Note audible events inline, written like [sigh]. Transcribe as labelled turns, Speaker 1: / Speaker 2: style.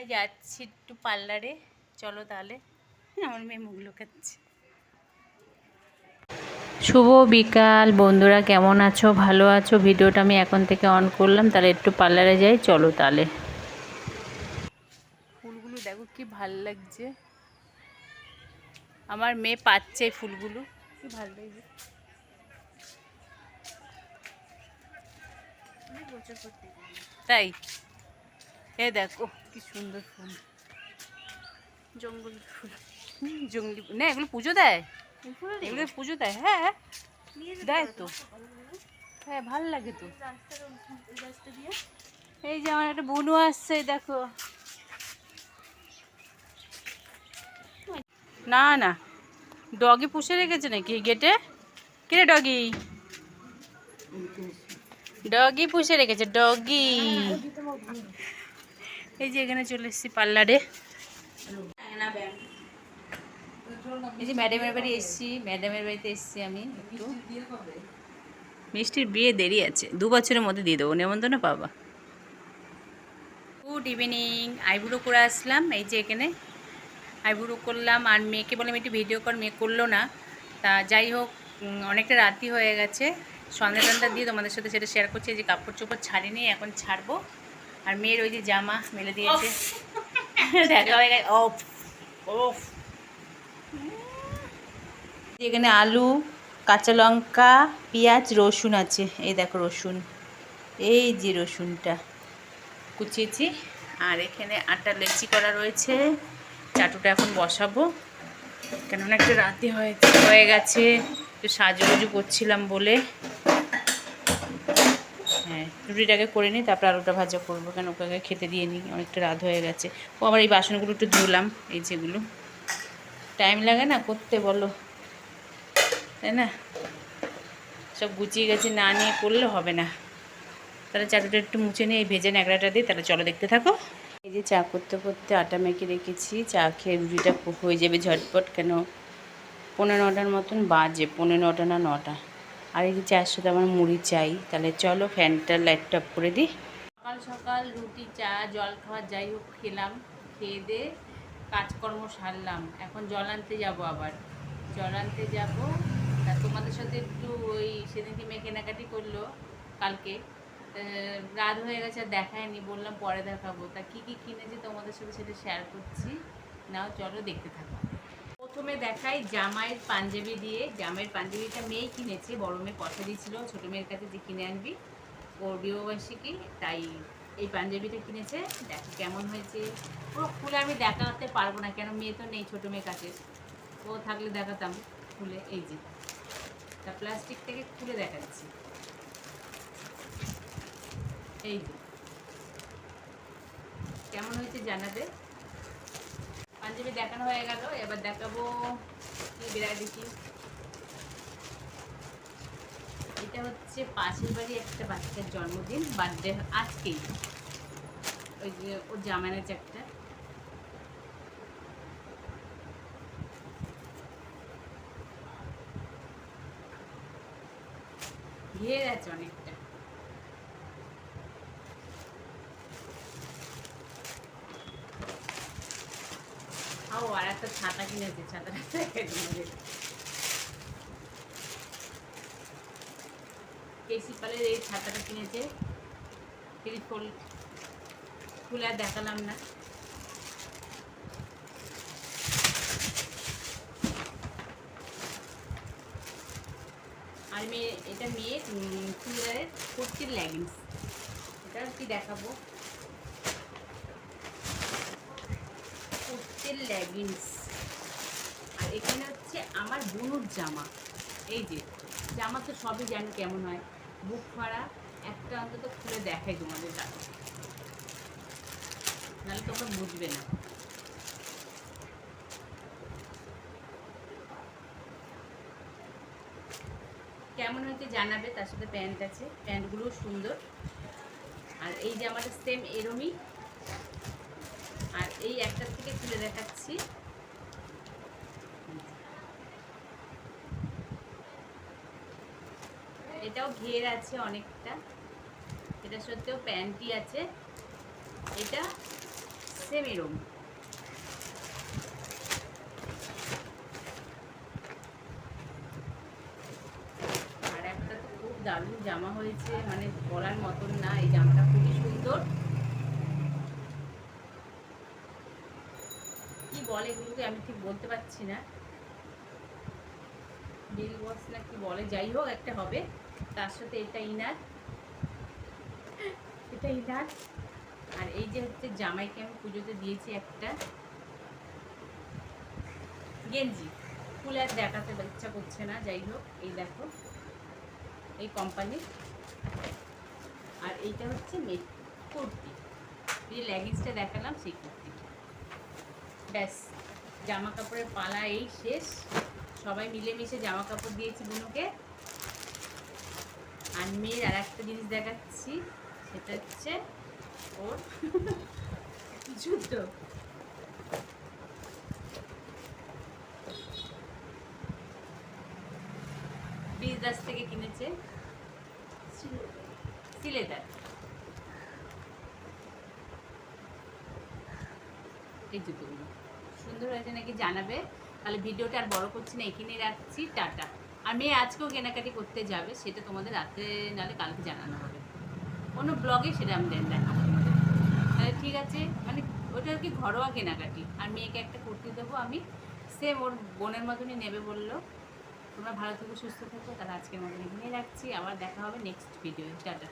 Speaker 1: আমরা যাচ্ছি একটু পার্লারে। চলো তাহলে। আমার মেয়ে মুখ লুকাচ্ছে। শুভ বিকাল বন্ধুরা কেমন আছো? ভালো আছো? ভিডিওটা আমি এখন থেকে অন করলাম তাহলে একটু পার্লারে যাই চলো তাহলে। ফুলগুলো দেখো কি ভালো লাগছে। আমার মেয়ে পাচ্ছে ফুলগুলো। কি ভালো লাগছে। তাই? এ দেখো কি সুন্দর ফুল। জঙ্গল ফুল। জঙ্গলি না এগুলো পুজো দেয়? এগুলো পুজো দেয় হ্যাঁ। দেয় তো। হ্যাঁ ভালো লাগে তো। এই যে আমার একটা বনু আসছে দেখো। না না। ডগি পুষে রেখেছে নাকি গেটে? কিরে ডগি? ডগি পুষে রেখেছে ডগি। এই যে এখানে চলে এসেছি পার্লারে। এই যে ম্যাডামের বাড়ি এসেছি, ম্যাডামের বাড়িতে এসেছি আমি একটু। মিষ্টির বিয়ে দেরি আছে, দু বছরের মধ্যে দিয়ে দেবো, নেমন্তন্ন পাবা। গুড ইভিনিং আইবুড়ো করে আসলাম, এই যে এখানে। আইবুড়ো করলাম, আর মেয়েকে বললাম একটু ভিডিও কর, মেয়ে করল না। তা যাই হোক অনেকটা রাতি হয়ে গেছে। সন্ধ্যা টন্ধা দিয়ে তোমাদের সাথে সেটা শেয়ার করছি যে কাপড় চোপড় ছাড়িনি, এখন ছাড়বো। আর মেয়ের ওই যে জামা মেলে দিয়েছে। দেখা হয়ে গেছে। এখানে আলু কাঁচা লঙ্কা পেঁয়াজ রসুন আছে। এই দেখো রসুন। এই যে রসুনটা। কুচিয়েছি। আর এখানে আটা লেচি করা রয়েছে। চাটুটা এখন বসাবো। কেননা একটু রাতে হয়েছে হয়ে গেছে। একটু সাজুগুজু করছিলাম বলে। হ্যাঁ রুটিটাকে করে নিই, তারপর আলুটা ভাজা করব। কেন? ওকে খেতে দিয়ে নিই, অনেকটা রাত হয়ে গেছে। ও আবার এই বাসনগুলো একটু ধুলাম, এই যেগুলো। টাইম লাগে না করতে বলো, তাই না? সব গুছিয়ে গেছে, না নিয়ে করলে হবে না। তাহলে চাটুটা একটু মুছে নিয়ে এই ভেজে ন্যাকড়াটা দিই, তাহলে চলো দেখতে থাকো। এই যে চা করতে করতে আটা মেখে রেখেছি, চা খেয়ে রুটিটা হয়ে যাবে ঝটপট, কেন? পনেরো নটার মতন বাজে, পনেরো নটা না নটা। আর এই যে চায়ের সাথে আমার মুড়ি চাই, তাহলে চলো ফ্যানটা লাইটটা অফ করে দিই। সকাল সকাল রুটি, চা, জল খাওয়া, যাই হোক, খেলাম, খেয়ে দিয়ে কাজকর্ম সারলাম। এখন জল আনতে যাব আবার। জল আনতে যাব। তা তোমাদের সাথে একটু ওই সেদিনকে মেয়ে কেনাকাটি করল কালকে। রাত হয়ে গেছে, আর দেখায়নি বললাম পরে দেখাবো। তা কী কী কিনেছি তোমাদের সাথে সেটা শেয়ার করছি। নাও, চলো দেখতে থাকো। প্রথমে দেখাই জামাইয়ের পাঞ্জাবি দিয়ে। জামাইয়ের পাঞ্জাবিটা মেয়েই কিনেছে, বড় মেয়ে পয়সা দিয়েছিল, ছোটো মেয়ের কাছে যে কিনে আনবি। ওর বিবাহবার্ষিকী, তাই এই পাঞ্জাবিটা কিনেছে। দেখো কেমন হয়েছে। পুরো খুলে আমি দেখাতে পারব না, কেন মেয়ে তো নেই ছোটো মেয়ের কাছে। ও থাকলে দেখাতাম খুলে এই যে। তা প্লাস্টিক থেকে খুলে দেখাচ্ছি। এই যে। কেমন হয়েছে জানাতে পাঞ্জাবি দেখানো হয়ে গেল, এবার দেখাবো কি বিরাট দেখি। এটা হচ্ছে পাশের বাড়ি একটা বাচ্চার জন্মদিন বার্থডে আজকেই। ওই যে ওর জামানের একটা। ঘের আছে অনেকটা। ও আর একটা ছাতা কিনেছে ছাতাটা এই ছাতাটা কিনেছে ত্রিফল খুলে আর দেখালাম না। আর মেয়ে, এটা মেয়ে চুড়িদারের কুর্তির লেগিংস এটা কি দেখাবো? কুর্তির লেগিংস আর এখানে হচ্ছে আমার বুনুর জামা। এই যে, জামা তো সবই জানো কেমন হয়। বুক ফাড়া, একটা অন্তত খুলে দেখাই তোমাদের দাদা। নাহলে তোমরা বুঝবে না। কেমন হয়েছে জানাবে, তার সাথে প্যান্ট আছে। প্যান্টগুলোও সুন্দর। আর এই জামাটা সেম এরমই। এই একটা থেকে তুলে দেখাচ্ছি। এটাও ঘের আছে অনেকটা। এটা সত্ত্বেও প্যান্টি আছে। এটা সেম এরম আর একটা তো খুব দারুণ জামা হয়েছে মানে বলার মতন না, এই জামাটা খুবই সুন্দর। বলে এগুলোকে আমি ঠিক বলতে পারছি না। বিল বক্স না কি বলে, যাই হোক, একটা হবে। তার সাথে এটা ইনার। এটা ইনার। আর এই যে হচ্ছে জামাইকে আমি পুজোতে দিয়েছি একটা। গেঞ্জি। ফুল আর দেখাতে ইচ্ছা করছে না, যাই হোক, এই দেখো। এই কোম্পানির আর এইটা হচ্ছে কুর্তি। এই যে লেগিংসটা দেখালাম, সেই কুর্তি। ব্যাস জামা কাপড়ের পালা এই শেষ। সবাই মিলেমিশে জামা কাপড় দিয়েছি বুনুকে। আর মেয়ের আর একটা জিনিস দেখাচ্ছি, সেটা হচ্ছে ওর [laughs] জুতো। বিজদাস থেকে কিনেছে সিলেদার। এই জুতোগুলো। সুন্দর হয়েছে নাকি জানাবে। তাহলে ভিডিওটা আর বড় করছি না এখানে রাখছি, টাটা। আর মেয়ে আজকেও কেনাকাটি করতে যাবে, সেটা তোমাদের রাতে নাহলে কালকে জানানো হবে। কোনো ব্লগে সেটা আমি দেন দেখাবো তাহলে ঠিক আছে মানে ওটা আর কি ঘরোয়া কেনাকাটি। আর মেয়েকে একটা কুর্তি দেবো আমি। সেম ওর বোনের মতনই নেবে বলল। তোমরা ভালো থেকো, সুস্থ থেকো, তাহলে আজকের মতন এখানেই রাখছি। আবার দেখা হবে নেক্সট ভিডিও টাটা।